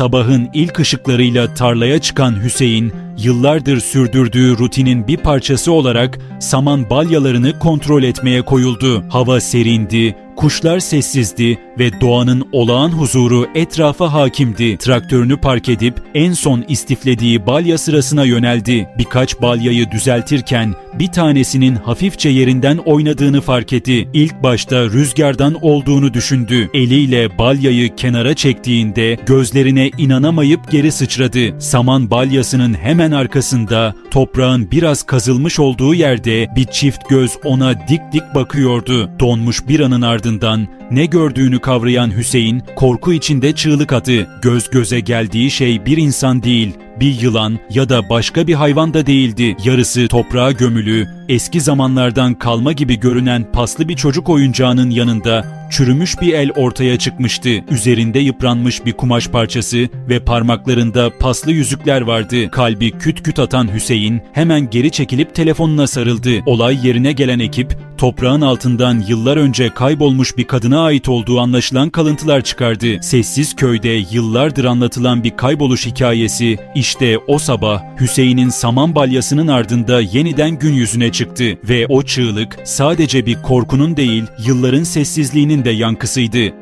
Sabahın ilk ışıklarıyla tarlaya çıkan Hüseyin, yıllardır sürdürdüğü rutinin bir parçası olarak saman balyalarını kontrol etmeye koyuldu. Hava serindi, kuşlar sessizdi ve doğanın olağan huzuru etrafa hakimdi. Traktörünü park edip en son istiflediği balya sırasına yöneldi. Birkaç balyayı düzeltirken bir tanesinin hafifçe yerinden oynadığını fark etti. İlk başta rüzgardan olduğunu düşündü. Eliyle balyayı kenara çektiğinde gözlerine inanamayıp geri sıçradı. Saman balyasının hemen arkasında toprağın biraz kazılmış olduğu yerde bir çift göz ona dik dik bakıyordu. Donmuş bir anın ardından ne gördüğünü kavrayan Hüseyin korku içinde çığlık attı. Göz göze geldiği şey bir insan değil, bir yılan ya da başka bir hayvan da değildi. Yarısı toprağa gömülü, eski zamanlardan kalma gibi görünen paslı bir çocuk oyuncağının yanında çürümüş bir el ortaya çıkmıştı. Üzerinde yıpranmış bir kumaş parçası ve parmaklarında paslı yüzükler vardı. Kalbi küt küt atan Hüseyin hemen geri çekilip telefonuna sarıldı. Olay yerine gelen ekip toprağın altından yıllar önce kaybolmuş bir kadına ait olduğu anlaşılan kalıntılar çıkardı. Sessiz köyde yıllardır anlatılan bir kayboluş hikayesi işte o sabah Hüseyin'in saman balyasının ardında yeniden gün yüzüne çıktı ve o çığlık sadece bir korkunun değil yılların sessizliğinin de yankısıydı.